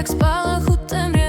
як спалах у темряві,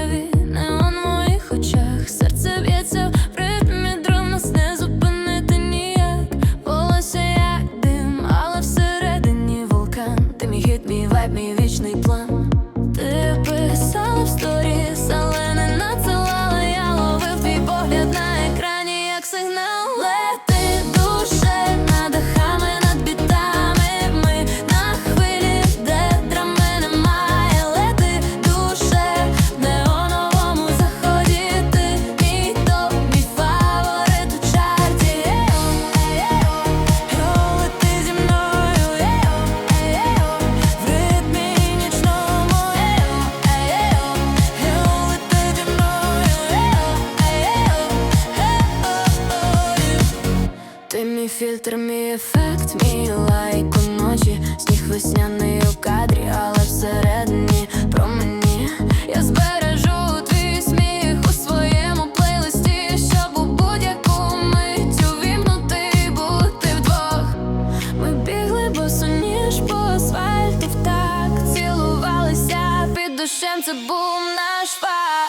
фільтр, мій ефект, мій лайк. Уночі Сніг весняний у кадрі, але всередині про мені. Я збережу твій сміх у своєму плейлисті Щоб у будь-яку мить увімкнути бути вдвох. Ми бігли босоніж по асфальту так Цілувалися. Під дощем, це був наш факт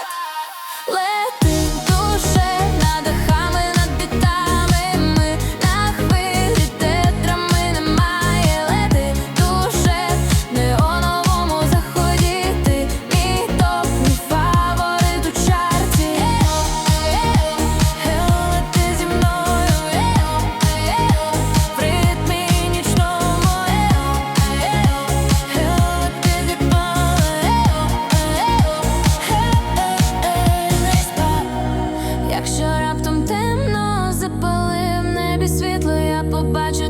about you.